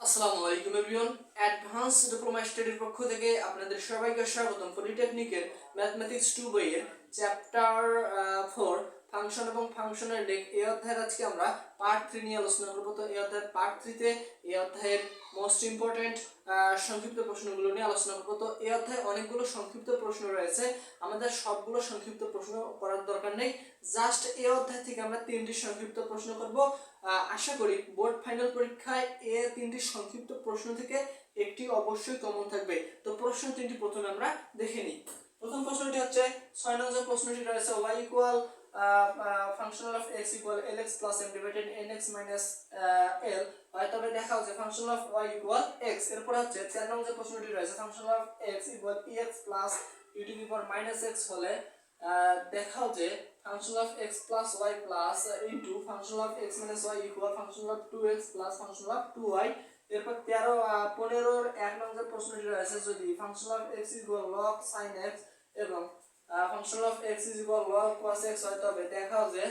আসসালামু আলাইকুম everyone. Advance diploma স্টাডির পক্ষ থেকে আপনাদের সবাইকে স্বাগতম পলিটেকনিকের ম্যাথমেটিক্স টু বইয়ের চ্যাপ্টার ফোর ফাংশন এবং ফাংশনের ডেক এই অধ্যায়ের আজকে আমরা পার্ট থ্রি নিয়ে আলোচনা করব। তো এই অধ্যায়ের পার্ট থ্রিতে এই অধ্যায়ের মোস্ট সংক্ষিপ্ত প্রশ্নগুলো নিয়ে আলোচনা করব। তো এই অধ্যায়ে অনেকগুলো সংক্ষিপ্ত প্রশ্ন রয়েছে। আমাদের সবগুলো সংক্ষিপ্ত প্রশ্ন করার দরকার নেই। জাস্ট এই অধ্যায় থেকে আমরা তিনটি সংক্ষিপ্ত প্রশ্ন করব। আশা করি বোর্ড ফাইনাল পরীক্ষায় এ তিনটি সংক্ষিপ্ত প্রশ্ন থেকে একটি অবশ্যই কমন থাকবে। তো প্রশ্ন তিনটি প্রথমে আমরা দেখে নিই। প্রথম প্রশ্নটি হচ্ছে, ছয় নম্বর প্রশ্নটি রয়েছে y equal functional of x equal l x plus m divided n x minus l হয় তবে দেখাও যে functional of y equal x এরপর হচ্ছে, চার নম্বর প্রশ্নটি রয়েছে functional of x equal e x plus u to the power minus x হলে দেখাও যে function of x plus y plus into function of x minus y equal function of two x plus function of two y এরপর তেরো পনেরোর এক নম্বর প্রশ্নটি রয়েছে, যদি function of x equal log sine x এবং function of x is equal log cos x হয়, তবে দেখাও যে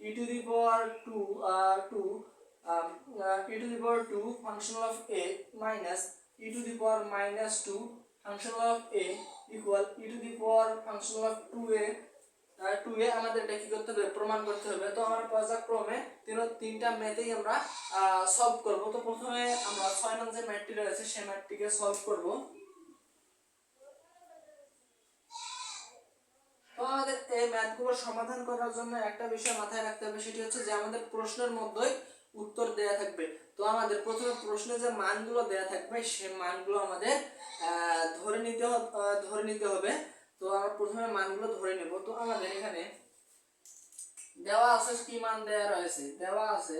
e to the power two two e to the power two function of a minus e to the power minus two function of a equal e to the power function of two a two a আমাদের এটা কি করতে হবে? প্রমাণ করতে হবে। তো আমরা পর্যায়ক্রমে তিন তিনটা ম্যাথেই আমরা সলভ করব। তো প্রথমে আমরা ছয় নম্বর যে ম্যাথটি রয়েছে, সেই ম্যাথটিকে সলভ করব। তো আমাদের এই ম্যাথগুলো সমাধান করার জন্য একটা বিষয় মাথায় রাখতে হবে, সেটি হচ্ছে যে আমাদের প্রশ্নের মধ্যেই উত্তর দেয়া থাকবে। তো আমাদের প্রথমে প্রশ্নে যে মানগুলো দেয়া থাকবে সে মানগুলো আমাদের ধরে নিতে ধরে নিতে হবে। তো আমরা প্রথমে মানগুলো ধরে নেব। তো আমাদের এখানে দেওয়া আছে কি মান দেওয়া রয়েছে? দেওয়া আছে,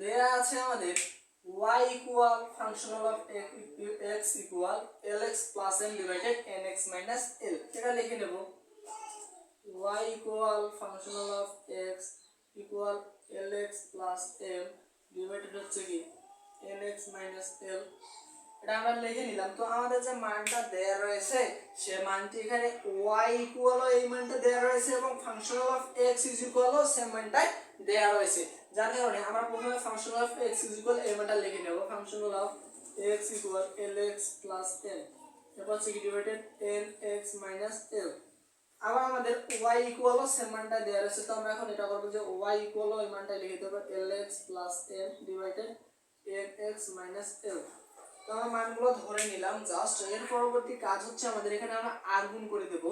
দেয়া আছে আমাদের y equal functional of x equal lx plus m divided nx minus l এটা লিখে নেব। y equal functional of x equal lx plus m divided হচ্ছে কি? nx মাইনাস l এটা আমরা লিখে নিলাম। তো আমাদের যে মানটা দেয়া রয়েছে, সে মানটি এখানে y ইকুয়াল এই মানটা দেয়া রয়েছে এবং functional of x is equal সে মানটাই দেয়া রয়েছে। যার কারণে আমরা প্রথমে functional of x is equal এই মানটা লিখে নেব। Functional of x equal lx plus n এরপর হচ্ছে কি ডিভাইডেড nx মাইনাস l আবার আমাদের y ইকুয়াল সেম মানটা দেওয়া রয়েছে, তো আমরা এখন এটা করব যে y ইকুয়াল এই মানটা লিখে দেবো, lx plus n divided nx minus l তো আমরা মানগুলো ধরে নিলাম জাস্ট এর পরবর্তী কাজ হচ্ছে আমাদের এখানে আমরা আর গুণ করে দেব।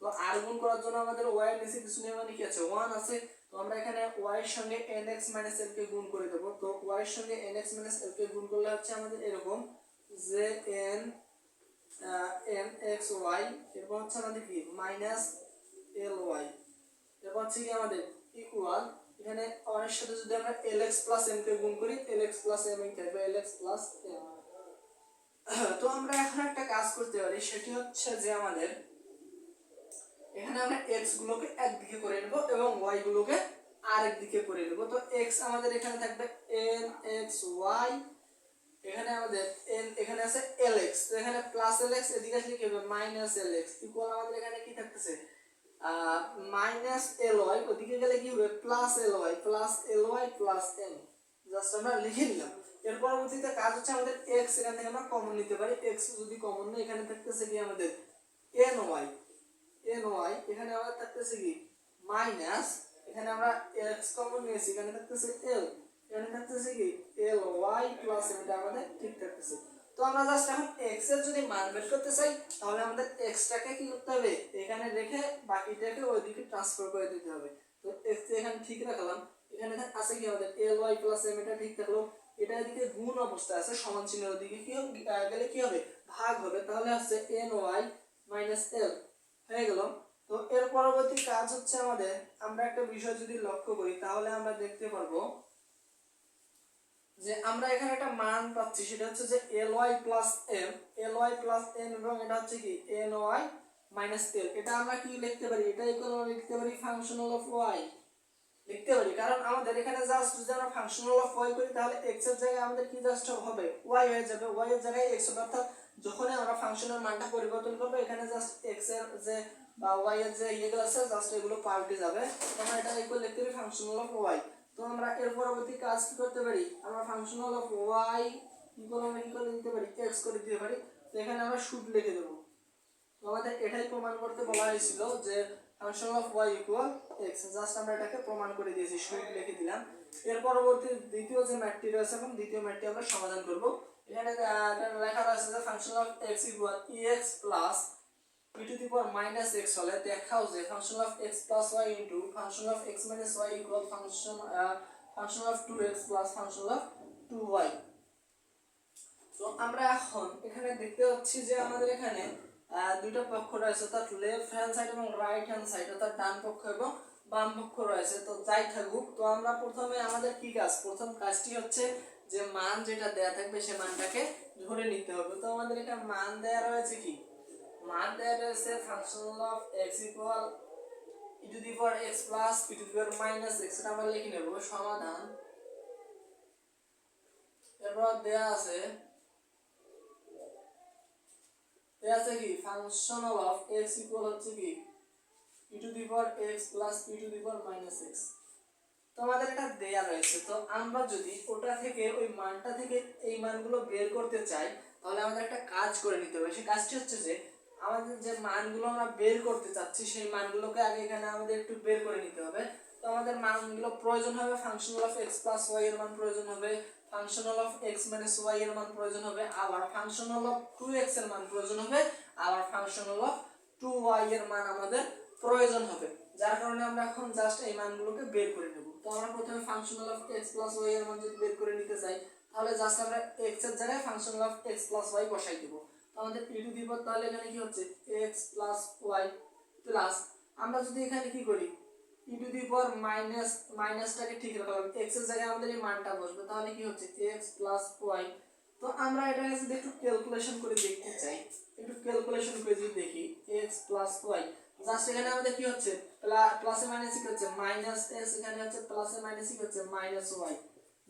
তো আর গুণ করার জন্য আমাদের y এর নিচে কিছু নেই মানে কি আছে 1 আছে, তো আমরা এখানে y এর সঙ্গে nx l কে গুণ করে দেব। তো y এর সঙ্গে nx l কে গুণ করলে হচ্ছে আমাদের এরকম, যে n এন এক্স ওয়াই এরপর মাইনাস এল ওয়াই হচ্ছে কি আমাদের ইকুয়াল এখানে অনেক সাথে যদি আমরা এল এক্স প্লাস এম কে গুণ করি এল এক্স প্লাস এম এ থাকবে এম তো আমরা এখন একটা কাজ করতে পারি, সেটি হচ্ছে যে আমাদের এখানে আমরা এক্স গুলোকে একদিকে করে নেব এবং ওয়াই গুলোকে আরেক দিকে করে নেব। তো এক্স আমাদের এখানে থাকবে এন এক্স ওয়াই এখানে আমাদের n, এখানে আছে lx তো এখানে প্লাস lx এদিকে আসলে কি হবে? মাইনাস lx ইকুয়াল আমাদের এখানে কি থাকতেছে? মাইনাস ly ওদিকে গেলে কি হবে? Plus ly plus ly plus n just আমরা লিখে নিলাম। এর পরবর্তীতে কাজ হচ্ছে আমাদের x, এখান থেকে আমরা কমন নিতে পারি। X যদি কমন নেই, এখানে থাকতেছে কি আমাদের? Ny ny এখানে আমাদের থাকতেছে কি? মাইনাস এখানে আমরা x কমন নিয়েছি, এখানে থাকতেছে l এখানে থাকতেছে কি এল ওয়াই প্লাস এটা আমাদের ঠিক থাকতেছে। তো আমরা জাস্ট এখন x এর যদি মান বের করতে চাই, তাহলে আমাদের x টাকে কি করতে হবে? এখানে রেখে বাকিটাকে ওইদিকে ট্রান্সফার করে দিতে হবে। তো কে এখানে ঠিক রাখলাম। এখানে আছে কি আমাদের? এল ওয়াই প্লাস এম এটা ঠিক থাকল। এটা এদিকে গুণ অবস্থায় আছে, সমান চিহ্নের ওদিকে কি গেলে কি হবে? ভাগ হবে। তাহলে আসছে এন ওয়াই মাইনাস এল হয়ে গেল। তো এর পরবর্তী কাজ হচ্ছে আমাদের, আমরা একটা বিষয় যদি লক্ষ্য করি, তাহলে আমরা দেখতে পারব যে আমরা এখানে একটা মান পাচ্ছি, সেটা হচ্ছে যে l y plus m l y plus m এবং এটা হচ্ছে কি? এন ওয়াই মাইনাস এল এটা আমরা কি লিখতে পারি? এটা ইকুয়াল আমরা লিখতে পারি ফাংশনাল অফ ওয়াই লিখতে পারি, কারণ আমাদের এখানে জাস্ট যদি আমরা ফাংশনাল অফ ওয়াই করি, তাহলে এক্সের জায়গায় আমাদের কি জাস্ট হবে? ওয়াই হয়ে যাবে। ওয়াই এর জায়গায় এক্স হবে, অর্থাৎ যখনই আমরা ফাংশনের মানটা পরিবর্তন করব, এখানে জাস্ট এক্সের যে বা ওয়াই এর যে ইয়েগুলো আছে জাস্ট এগুলো পাল্টে যাবে। তো আমরা এটা ইকুয়াল লিখতে পারি ফাংশনাল অফ ওয়াই তো আমরা এর পরবর্তী কাজ কি করতে পারি? আমরা ফাংশনাল অফ ওয়াই কি করে আমরা করে দিতে পারি এক্স করে দিতে পারি। তো এখানে আমরা শুড লিখে দেবো। তো আমাদের এটাই প্রমাণ করতে বলা হয়েছিল যে function of y equal x just আমরা এটাকে প্রমাণ করে দিয়েছি শুড লিখে দিলাম। এর পরবর্তী দ্বিতীয় যে ম্যাটটি রয়েছে, এখন দ্বিতীয় ম্যাটটি আমরা সমাধান করব। এখানে লেখা রয়েছে যে function of x equal e x plus e to the power minus x হলে দেখাও যে function of x plus y into function of x minus y equal function function of 2x plus function of 2y তো আমরা এখন এখানে দেখতে পাচ্ছি যে আমাদের এখানে দুইটা পক্ষ রয়েছে অর্থাৎ লেফট হ্যান্ড সাইড এবং রাইট হ্যান্ড সাইড অর্থাৎ ডান পক্ষ এবং বাম পক্ষ রয়েছে, তো যাই থাকুক, তো আমরা প্রথমে আমাদের কি কাজ? প্রথম কাজটি হচ্ছে যে মান যেটা দেয়া থাকবে, সে মানটাকে ধরে নিতে হবে। তো আমাদের এখানে মান দেয়া রয়েছে কি? মান দেয়া রয়েছে function of x equal e to the power x plus e to the power minus x এটা আমরা লিখে নেব, সমাধান। এরপর দেয়া আছে দেয়া আছে কি? ফাংশন অফ এক্স ইকুয়াল হচ্ছে কি? E to the power x plus e to the power minus x তো আমাদের এটা দেয়া রয়েছে, তো আমরা যদি ওটা থেকে, ওই মানটা থেকে এই মানগুলো বের করতে চাই, তাহলে আমাদের একটা কাজ করে নিতে হবে। সেই কাজটি হচ্ছে যে আমাদের যে মানগুলো আমরা বের করতে চাচ্ছি, সেই মানগুলোকে আগে এখানে আমাদের একটু বের করে নিতে হবে। তো আমাদের মানগুলো প্রয়োজন হবে functional of x plus y এর মান প্রয়োজন হবে functional of x minus y এর মান প্রয়োজন হবে, আবার ফাংশনাল অফ টু এক্সের মান প্রয়োজন হবে, আবার ফাংশনাল অফ টু ওয়াই এর মান আমাদের প্রয়োজন হবে। যার কারণে আমরা এখন জাস্ট এই মানগুলোকে বের করে নেব। তো আমরা প্রথমে functional of x plus y এর মান যদি বের করে নিতে চাই, তাহলে জাস্ট আমরা এক্সের জায়গায় functional of x plus y বসাই দেব। আমাদের ই টু দি পাওয়ার তাহলে এখানে কি হচ্ছে? এক্স প্লাস ওয়াই প্লাস আমরা যদি এখানে কি করি? ই টু দি পাওয়ার মাইনাস মাইনাসটাকে ঠিক রাখা হবে এক্সের জায়গায় আমাদের এই মানটা বসবে। তাহলে কি হচ্ছে? এক্স প্লাস ওয়াই তো আমরা এটাকে যদি একটু ক্যালকুলেশন করে দেখতে চাই, একটু ক্যালকুলেশন করে যদি দেখি এক্স প্লাস ওয়াই জাস্ট এখানে আমাদের কি হচ্ছে? প্লাসে মাইনাস কি হচ্ছে মাইনাস এক্স এখানে হচ্ছে প্লাসে মাইনাস কি হচ্ছে মাইনাস ওয়াই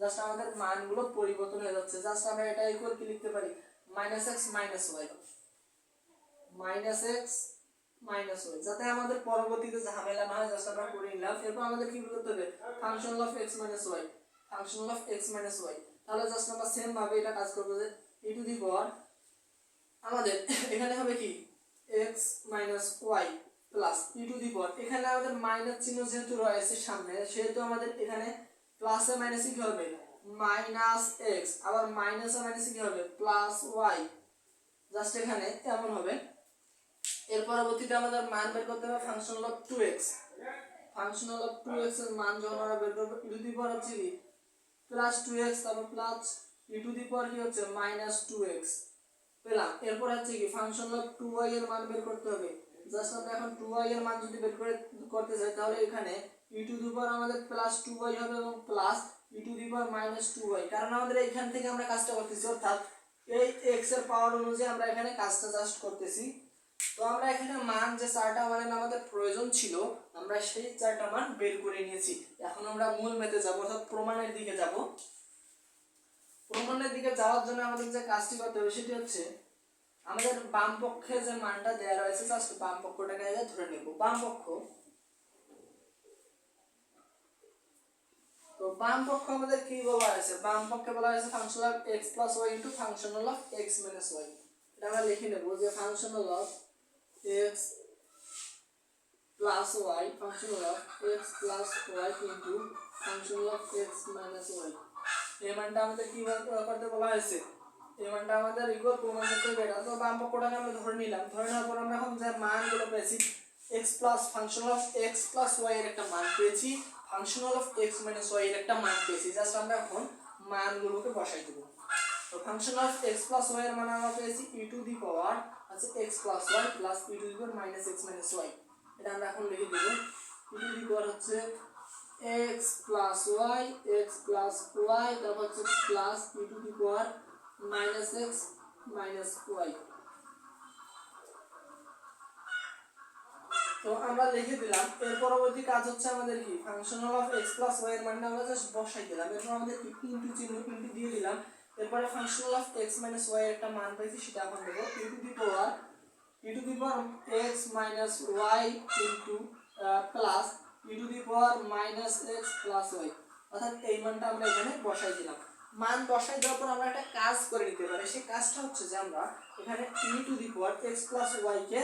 জাস্ট আমাদের মানগুলো পরিবর্তন হয়ে যাচ্ছে। জাস্ট আমরা এটা ইকুয়াল কি লিখতে পারি? Minus x minus y minus x minus y যাতে আমাদের পরবর্তীতে ঝামেলা না হয় জাস্ট আমরা করে নিলাম। এরপর আমাদের কি করতে হবে? Function of x minus y function of x minus y তাহলে জাস্ট আমরা সেম ভাবে এটা কাজ করব যে ই টু দি পাওয়ার আমাদের এখানে হবে কি? X minus y plus e to the power এখানে আমাদের মাইনাস চিহ্ন যেহেতু রয়েছে সামনে, সেহেতু আমাদের এখানে প্লাসে মাইনাসে কি হবে? মাইনাস এক্স আবার মাইনাসে মাইনাসে কি হবে? প্লাস ওয়াই জাস্ট এখানে এমন হবে। এর পরবর্তীতে আমাদের মান বের করতে হবে functional of two x functional of two এক্সের মান যখন আমরা বের করব ই টু দি পাওয়ার হচ্ছে কি প্লাস টু এক্স তারপর plus e to the power কি হচ্ছে? মাইনাস টু এক্স পেলাম। এরপর হচ্ছে কি? ফাংশন অফ টু ওয়াই এর মান বের করতে হবে। জাস্ট আমরা এখন টু ওয়াই এর মান যদি বের করে, করতে চাই, তাহলে এখানে ই টু দি পাওয়ার আমাদের প্লাস টু ওয়াই হবে এবং প্লাস এখানে মান প্রয়োজন ছিল, আমরা সেই চারটা মান বের করে নিয়েছি। এখন আমরা মূল মেতে যাব, অর্থাৎ প্রমাণের দিকে যাব। প্রমাণের দিকে যাওয়ার জন্য আমাদের যে কাজটি করতে হবে সেটি হচ্ছে, আমাদের বাম পক্ষে যে মানটা দেওয়া রয়েছে বাম পক্ষটাকে ধরে নেব। বাম পক্ষ তো বাম পক্ষ আমাদের কি বলা হয়েছে? বাম পক্ষে বলা হয়েছে function of x plus y into functional of x minus y এটা আমরা লিখে নেব যে functional of x plus y functional of x plus y into functional of x minus y এই মানটা আমাদের কি করতে বলা হয়েছে? এই মানটা আমাদের ইকুয়াল প্রমাণ করতে হবে। এটা তো বাম পক্ষটাকে আমরা ধরে নিলাম। ধরে নেওয়ার পর আমরা এখন যে মানগুলো পেয়েছি x plus functional of x plus y এর একটা মান পেয়েছি। Functional of x minus y এর একটা মান পেয়েছি। জাস্ট আমরা এখন মানগুলোকে বসাই দেবো। তো function of x plus y এর মান আমরা পেয়েছি ই টু দি পাওয়ার আছে x plus y plus e to the power minus x minus y এটা আমরা এখন লিখে দেবো। ই টু দি পাওয়ার হচ্ছে x plus y x plus y তারপর হচ্ছে plus e to the power minus x minus y তো আমরা লিখে দিলাম, এর পরবর্তী কাজ হচ্ছে আমাদের কি? Functional of x plus y এর মানটা আমরা জাস্ট বসাই দিলাম। এরপর আমাদের কি? ইনটু চিহ্ন ইনটু দিয়ে দিলাম। এরপরে functional of x minus y এর একটা মান পাইছি, সেটা এখন দেবো। E to the power e to the power x minus y into plus e to the power minus x plus y অর্থাৎ এই মানটা আমরা এখানে বসাই দিলাম। মান বসাই দেওয়ার পর আমরা একটা কাজ করে নিতে পারি। সেই কাজটা হচ্ছে যে আমরা এখানে e to the power x plus y K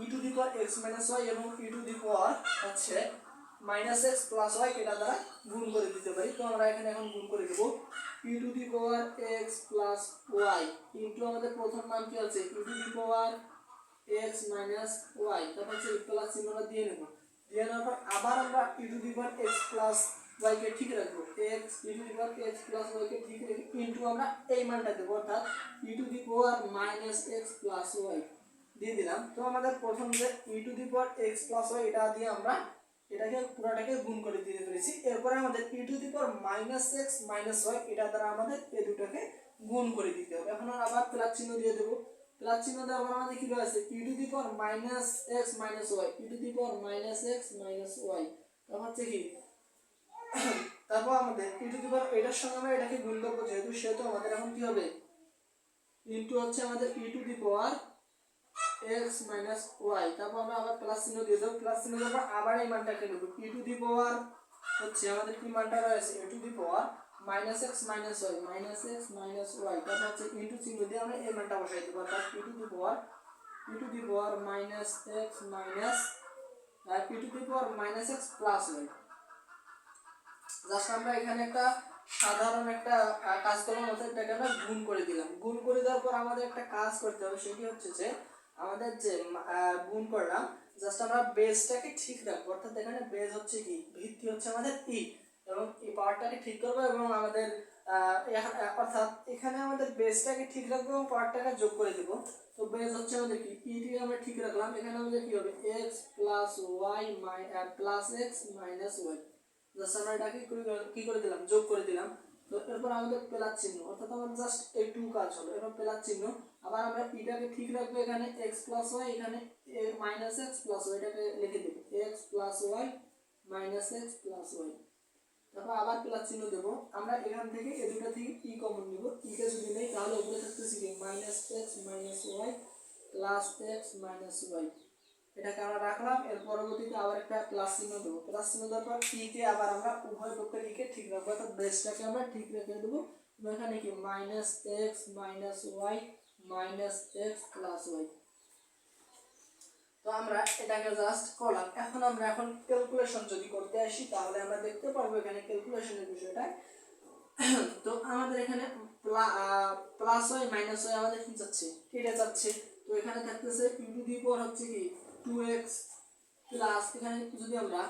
e to the power x minus y এবং ই টু দি পাওয়ার হচ্ছে মাইনাস এক্স প্লাস ওয়াই এটা দ্বারা গুণ করে দিতে পারি। তো আমরা এখানে এখন গুণ করে দেবো। E to the power x plus y into আমাদের প্রথম মান কি আছে? E to the power x minus y তারপর হচ্ছে প্লাস চিহ্নটা দিয়ে নেব। দিয়ে নেওয়ার পর আবার আমরা e to the power x plus y কে ঠিক রাখব। X e to the power x plus y কে ঠিক রেখে ইন্টু আমরা এই মানটা দেবো। অর্থাৎ e to the power minus x plus y দিয়ে দিলাম। তো আমাদের প্রথম যে e to the power x plus y এটা দিয়ে আমরা এটাকে, পুরোটাকে গুণ করে দিতে পেরেছি এরপরে আমাদের e to the power minus x minus y এটা দ্বারা আমাদের এই দুটোকে গুণ করে দিতে হবে। এখন আবার প্লাস চিহ্ন দিয়ে দেবো। প্লাস চিহ্ন দেওয়ার পর আমাদের কি আছে e to the power minus x minus y e to the power minus x minus y তারপর হচ্ছে কি? তারপর আমাদের ই টু দি পাওয়ার এটার সঙ্গে আমরা এটাকে গুণ করব, যেহেতু সেহেতু আমাদের এখন কি হবে? ইন্টু হচ্ছে আমাদের e to the power x minus y তারপর আমরা আবার প্লাস চিহ্ন দিয়ে দেবো। প্লাস চিহ্ন দেওয়ার আবার এই মানটাকে নেব। ই টু দি পাওয়ার হচ্ছে আমাদের কি মানটা রয়েছে? A to the power minus x minus y minus x minus y তারপর হচ্ছে ইন্টু চিহ্ন দিয়ে আমরা এই মানটা বসাই দেবো। অর্থাৎ e to the power e to the power minus x minus e to the power minus x plus y just আমরা এখানে একটা সাধারণ একটা কাজ করলাম অর্থাৎ এটাকে আমরা গুণ করে দিলাম। গুণ করে দেওয়ার পর আমাদের একটা কাজ করতে হবে, সেটি হচ্ছে যে আমাদের যে গুণ করলাম জাস্ট আমরা বেসটাকে ঠিক রাখব। অর্থাৎ এখানে বেস হচ্ছে কি? ভিত্তি হচ্ছে আমাদের ই এবং এই পাওয়ারটাকে ঠিক করব এবং আমাদের অর্থাৎ এখানে আমাদের বেসটাকে ঠিক রাখব এবং পাওয়ারটাকে যোগ করে দেবো। তো বেস হচ্ছে আমাদের কি? ইটি আমরা ঠিক রাখলাম। এখানে আমাদের কি হবে? X plus y my plus x minus y just আমরা এটাকে কি করে- দিলাম? যোগ করে দিলাম। তো এরপর আমাদের প্লাস চিহ্ন। অর্থাৎ আমাদের জাস্ট একটু কাজ হলো। এরপর প্লাস চিহ্ন। আবার আমরা এটাকে ঠিক রাখব, এখানে এক্স প্লাস ওয়াই এখানে মাইনাস এক্স প্লাস ওয়াই এটাকে লিখে দেবো। X plus y minus x plus y তারপর আবার প্লাস চিহ্ন দেবো। আমরা এখান থেকে এ দুটো থেকে ই কমন নিব। ইকে যদি নেই, তাহলে উপরে থাকতেছে কি minus x minus y plus x minus y এটাকে আমরা রাখলাম, এর পরবর্তীতে আবার একটা প্লাস চিহ্ন দেবো। প্লাস চিহ্ন দেওয়ার পর ই কে আবার আমরা উভয় পক্ষের ইকে ঠিক রাখব। অর্থাৎ বেসটাকে আমরা ঠিক রেখে দেবো। এখানে কি? Minus x minus y minus x plus y তো আমরা এটাকে জাস্ট করলাম। এখন আমরা এখন ক্যালকুলেশন যদি করতে আসি, তাহলে আমরা দেখতে পারব এখানে ক্যালকুলেশনের বিষয়টা। তো আমাদের এখানে প্লাস ওয়াই মাইনাস ওয়াই আমাদের কি যাচ্ছে? কেটে যাচ্ছে। তো এখানে থাকতেছে ইউ টু দি পাওয়ার হচ্ছে কি? টু এক্স প্লাস এখানে যদি আমরা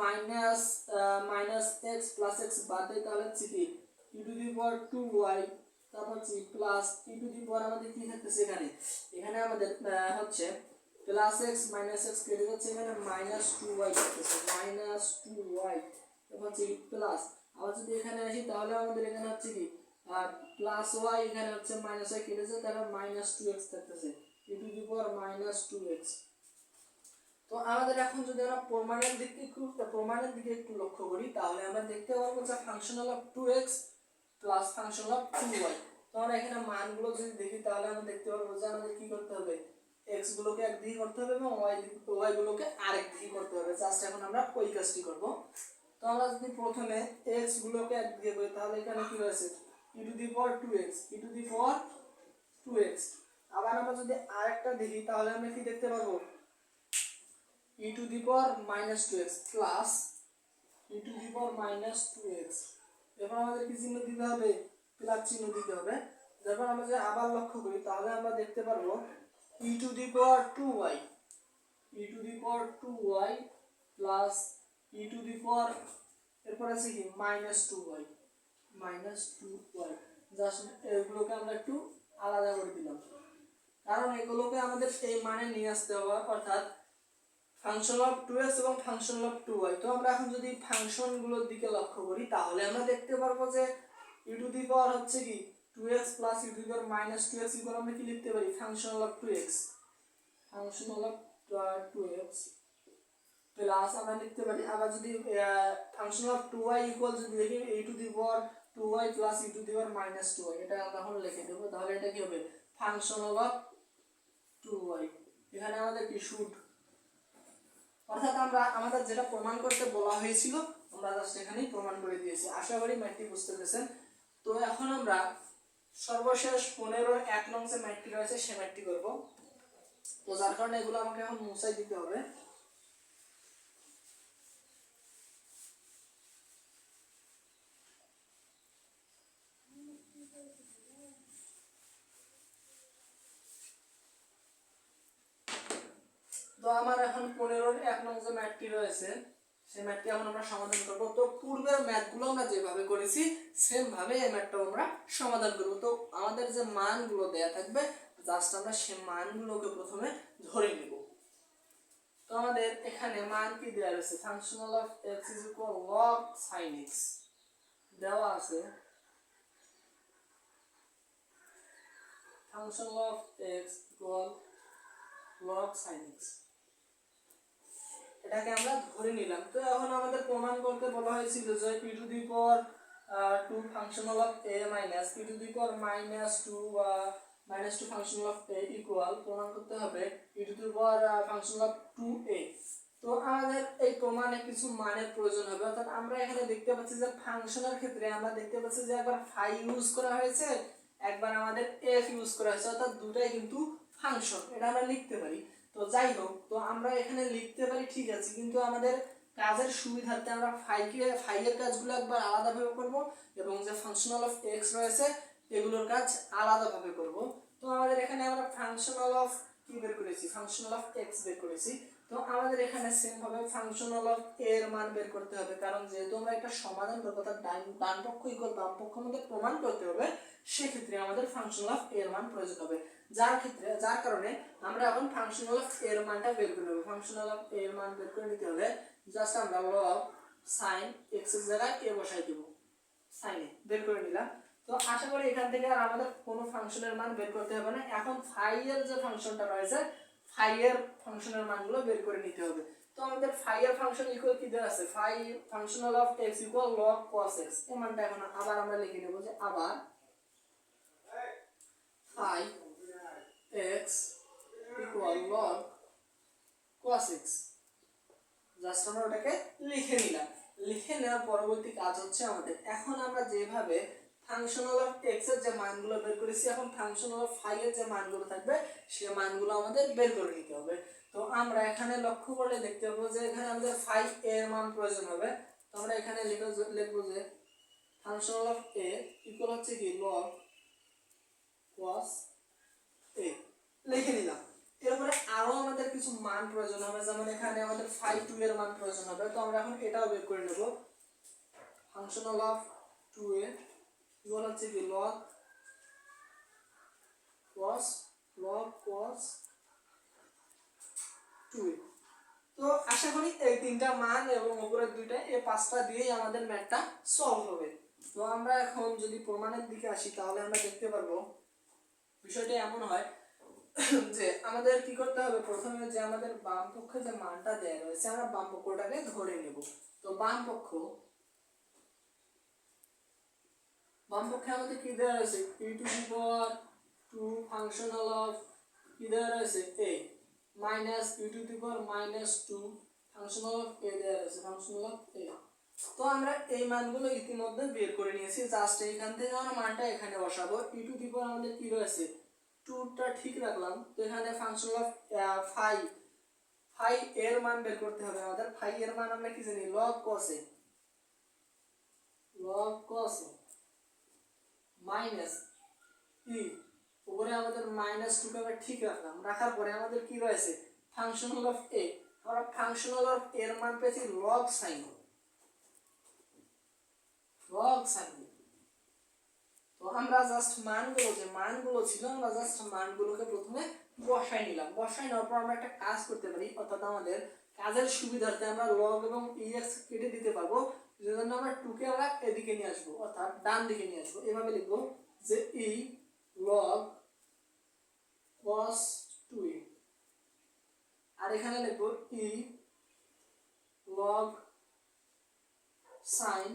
minus minus x plus x বাদ দিই, তাহলে হচ্ছে কি? U to the power two y তারপর হচ্ছে plus u to the power আমাদের কি থাকতেছে এখানে? এখানে আমাদের হচ্ছে প্লাস এক্স মাইনাস এক্স কেটে যাচ্ছে এখানে মাইনাস টু ওয়াই থাকতেছে মাইনাস টু ওয়াই তারপর হচ্ছে প্লাস আবার যদি এখানে আসি তাহলে আমাদের এখানে হচ্ছে কি প্লাস ওয়াই এখানে হচ্ছে মাইনাস ওয়াই কেটেছে তাহলে মাইনাস টু এক্স থাকতেছে। E to the power minus two x তো আমাদের এখন যদি আমরা প্রমাণের দিকে একটু প্রমাণের দিকে একটু লক্ষ্য করি, তাহলে আমরা দেখতে পারব যে functional of two x plus functional of two y তো এখানে মানগুলো যদি দেখি, তাহলে আমরা দেখতে পারব যে আমাদের কি করতে হবে? এক্স গুলোকে একদিকে করতে হবে এবং ওয়াই ওয়াই গুলোকে আরেক দিকে করতে হবে। জাস্ট এখন আমরা ওই কাজটি করব। তো আমরা যদি প্রথমে এক্স গুলোকে একদিকে করি, তাহলে এখানে কি রয়েছে? E to the power two x e to the power two x আবার আমরা যদি আরেকটা দেখি, তাহলে আমরা কি দেখতে পারব? E to the power minus two x plus e to the power minus two x এবার আমাদের কি চিহ্ন দিতে হবে প্লাস চিহ্ন দিতে হবে। যখন আমরা যদি আবার লক্ষ্য করি, তাহলে আমরা দেখতে পারব e to the power two y e to the power two y plus e to the power এরপর আছে কি? Minus two y minus two y just এগুলোকে আমরা একটু আলাদা করে দিলাম। কারণ এগুলোকে আমাদের এই মানে নিয়ে আসতে হবে, অর্থাৎ ফাংশন অফ টু এক্স এবং ফাংশন অফ টু ওয়াই তো আমরা এখন যদি ফাংশনগুলোর দিকে লক্ষ্য করি, তাহলে আমরা দেখতে পারব যে ইউ টু দি পাওয়ার হচ্ছে কি two x plus u to the power minus two x equal আমরা কি লিখতে পারি? Functional of two x functional of two x plus আমরা লিখতে পারি। আবার যদি function of two y equal যদি দেখি এই to the power two y plus e to the power minus two y এটা আমরা এখন লিখে দেবো। তাহলে এটা কি হবে? ফাংশন অফ টু ওয়াই এখানে আমাদের কি শুড অর্থাৎ আমরা আমাদের যেটা প্রমাণ করতে বলা হয়েছিল, আমরা জাস্ট এখানেই প্রমাণ করে দিয়েছি। আশা করি ম্যাথটি বুঝতে পেরেছেন। তো এখন আমরা সর্বশেষ পনেরো এক নং যে ম্যাথটি রয়েছে, সে ম্যাথটি করব। তো যার কারণে এগুলো আমাকে এখন মুছাই দিতে হবে। তো আমার এখন পনেরোর যে ম্যাথটি রয়েছে, সেই ম্যাথটি এখন আমরা সমাধান করব। তো পূর্বের ম্যাথগুলো আমরা যেভাবে করেছি সেম ভাবে এই ম্যাথটাও আমরা সমাধান করব। তো আমাদের যে মানগুলো দেয়া থাকবে জাস্ট আমরা সে মানগুলোকে প্রথমে ধরে নিব। তো আমাদের এখানে মান কি দেওয়া রয়েছে? Functional of x is equal log sine x দেওয়া আছে function of x equal log sine x এটাকে আমরা ধরে নিলাম। তো এখন আমাদের প্রমাণ করতে বলা হয়েছিল যে p to the power two functional of a minus p to the power minus two minus two functional of a equal প্রমাণ করতে হবে p to the power functional of two a তো আমাদের এই প্রমাণে কিছু মানের প্রয়োজন হবে। অর্থাৎ আমরা এখানে দেখতে পাচ্ছি যে ফাংশনের ক্ষেত্রে আমরা দেখতে পাচ্ছি যে একবার ফাই ইউজ করা হয়েছে, একবার আমাদের এফ ইউজ করা হয়েছে। অর্থাৎ দুটাই কিন্তু ফাংশন এটা আমরা লিখতে পারি। তো যাই হোক তো আমরা এখানে লিখতে পারি ঠিক আছে, কিন্তু আমাদের কাজের সুবিধার্থে আমরা ফাইকে ফাইয়ের কাজগুলো একবার আলাদাভাবে করব এবং যে ফাংশনাল অফ এক্স রয়েছে, এগুলোর কাজ আলাদাভাবে করব। তো আমাদের এখানে আমরা ফাংশনাল অফ কি বের করেছি? ফাংশনাল অফ এক্স বের করেছি। তো আমাদের এখানে সেম ভাবে ফাংশনাল অফ এর মান বের করতে হবে, কারণ যেহেতু আমরা একটা সমাধান করব অর্থাৎ ডান ডান পক্ষ ইকুয়াল বাম পক্ষ আমাদের প্রমাণ করতে হবে, সেক্ষেত্রে আমাদের ফাংশনাল অফ এর মান প্রয়োজন হবে। যার ক্ষেত্রে, যার কারণে আমরা এখন ফাংশনাল অফ এর মানটা বের করে নেব। ফাংশনাল অফ এর মান বের করে নিতে হলে জাস্ট আমরা লগ সাইন এক্সের জায়গায় এ বসাই দেব। সাইনে বের করে নিলাম। তো আশা করি এখান থেকে আর আমাদের কোনো ফাংশনের মান বের করতে হবে না। এখন ফাই এর যে ফাংশনটা রয়েছে এর ফাংশনের মানগুলো বের করে নিতে হবে। তো আমাদের ফাই এর ফাংশন ইকুয়াল কি দেওয়া আছে? Phi functional of x equal log cos x এই মানটা এখন আবার আমরা লিখে নেব যে আবার phi x equal log cos x just আমরা ওটাকে লিখে নিলাম। লিখে নেওয়ার পরবর্তী কাজ হচ্ছে আমাদের। এখন আমরা যেভাবে ফাংশনাল অফ এক্সের যে মানগুলো বের করেছি, এখন ফাংশনাল অফ ফাই এর যে মানগুলো থাকবে, সে মানগুলো আমাদের বের করে নিতে হবে। তো আমরা এখানে লক্ষ্য করলে দেখতে পাবো যে এখানে আমাদের ফাই এর মান প্রয়োজন হবে। তো আমরা এখানে লিখে লিখব যে ফাংশনাল অফ এ ইকুয়াল হচ্ছে কি? লগ cos এ লিখে নিলাম। এরপরে আরও আমাদের কিছু মান প্রয়োজন হবে, যেমন এখানে আমাদের ফাইভ টু এর মান প্রয়োজন হবে। তো আমরা এখন এটাও বের করে নেব। অফ টু হচ্ছে কি লগ cos, log তো আশা করি এই তিনটা মান এবং উপরের দুইটা, এই পাঁচটা দিয়েই আমাদের ম্যাথটা সলভ হবে। তো আমরা এখন যদি প্রমাণের দিকে আসি, তাহলে আমরা দেখতে পারব বিষয়টা এমন হয় যে আমাদের কি করতে হবে? প্রথমে যে আমাদের বাম পক্ষে যে মানটা দেয়া রয়েছে, আমরা বাম পক্ষটাকে ধরে নেব। তো বাম পক্ষ, বাম পক্ষে আমাদের কি দেওয়া রয়েছে? e to the power two functional of কি দেওয়া রয়েছে? a minus e to the power minus two functional of a দেওয়া রয়েছে ফাংশনাল অফ a তো আমরা এই মানগুলো ইতিমধ্যে বের করে নিয়েছি। জাস্ট এইখান থেকে আমরা মানটা এখানে বসাবো। ই টু দি পাওয়ার আমাদের কি রয়েছে? টুটা ঠিক রাখলাম। তো এখানে ফাংশন অফ ফাইভ ফাইভ এর মান বের করতে হবে আমাদের। ফাইভ এর মান আমরা কি জানি? লগ কসে লগ কসে মাইনাস ই উপরে আমাদের মাইনাস টুকে আমরা ঠিক রাখলাম। রাখার পরে আমাদের কি রয়েছে? ফাংশনাল অফ এ আমরা ফাংশনাল অফ এর মান পেয়েছি লগ সাইন লগ সাইন তো আমরা জাস্ট মানগুলো যে মানগুলো ছিল, আমরা জাস্ট মানগুলোকে প্রথমে বসাই নিলাম। বসাই নেওয়ার পর আমরা একটা কাজ করতে পারি, অর্থাৎ আমাদের কাজের সুবিধার্থে আমরা লগ এবং ইএক্স কেটে দিতে পারব, যেজন্য আমরা টুকে আমরা এদিকে নিয়ে আসব, অর্থাৎ ডান দিকে নিয়ে আসব। এভাবে লিখব যে ই লগ cos 2a আর এখানে লিখব ই লগ sin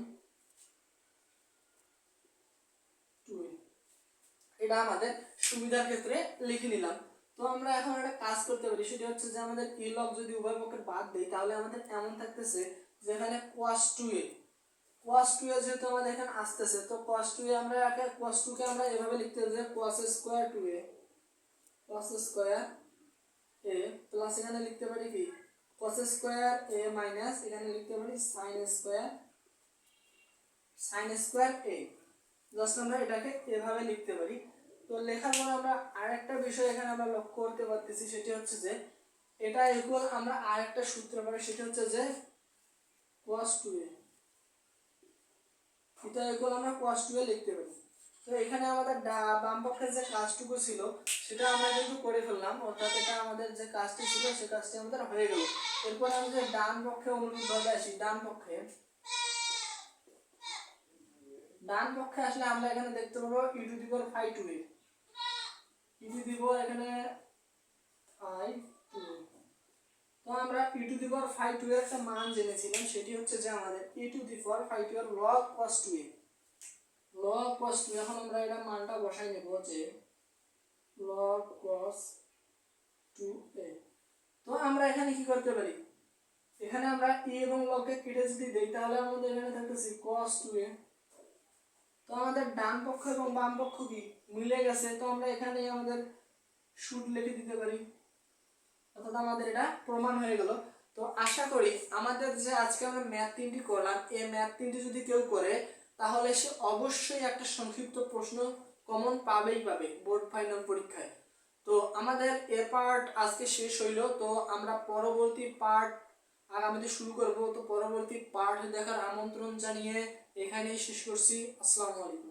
এটা আমাদের সুবিধার ক্ষেত্রে লিখে নিলাম। তো আমরা এখন একটা কাজ করতে পারি, সেটা হচ্ছে যে আমাদের ই লগ যদি উভয় পক্ষের বাদ দেই, তাহলে আমাদের এমন থাকতেছে যেখানে cos 2a cos 2a যেহেতু আমাদের এখানে আসতেছে, তো cos 2a আমরা একে cos 2 কে আমরা এভাবে লিখতে পারি যে cos square 2a cos square a plus এখানে লিখতে পারি কি? cos স্কয়ার a মাইনাস এখানে লিখতে পারি sin square sin square a just আমরা এটাকে এভাবে লিখতে পারি। তো লেখার পর আমরা আরেকটা বিষয় এখানে আমরা লক্ষ্য করতে পারতেছি, সেটি হচ্ছে যে এটা ইকুয়াল আমরা আরেকটা সূত্র পাই সেটা হচ্ছে যে cos 2a এটা ইকুয়াল আমরা cos 2a লিখতে পারি। তো এখানে আমাদের বাম পক্ষের যে কাজটুকু ছিল, সেটা আমরা কিন্তু করে ফেললাম, অর্থাৎ এটা আমাদের যে কাজটি ছিল, সে কাজটি আমাদের হয়ে গেল। এরপর আমি যে ডান পক্ষে অনুরূপভাবে আসি, ডান পক্ষে। ডান পক্ষে আসলে আমরা এখানে দেখতে পাবো e to the power five two a e to the power এখানে ফাইভ টু তো আমরা e to the five two একটা মান জেনেছিলাম, সেটি হচ্ছে যে আমাদের e to the five two এর log cos two a log cos two এখন আমরা এটা মানটা বসাই নেব যে লগ কস টু এ তো আমরা এখানে কি করতে পারি? এখানে আমরা ই এবং লগকে কেটে যদি দেই, তাহলে আমাদের এখানে থাকতেছে cos 2a তো আমাদের ডান পক্ষ এবং বাম পক্ষ কি? মিলে গেছে, তো আমরা এখানে আমাদের সুদ লিখে দিতে পারি। অর্থাৎ আমাদের এটা প্রমাণ হয়ে গেল। তো আশা করি আমাদের যে আজকে আমরা ম্যাথ তিনটি করলাম, এই ম্যাথ তিনটি যদি কেউ করে, তাহলে সে অবশ্যই একটা সংক্ষিপ্ত প্রশ্ন কমন পাবেই পাবে বোর্ড ফাইনাল পরীক্ষায়। তো আমাদের এ পার্ট আজকে শেষ হইল, তো আমরা পরবর্তী পার্ট আগামীতে শুরু করব। তো পরবর্তী পার্ট দেখার আমন্ত্রণ জানিয়ে এখানেই শেষ করছি। আসসালামু আলাইকুম।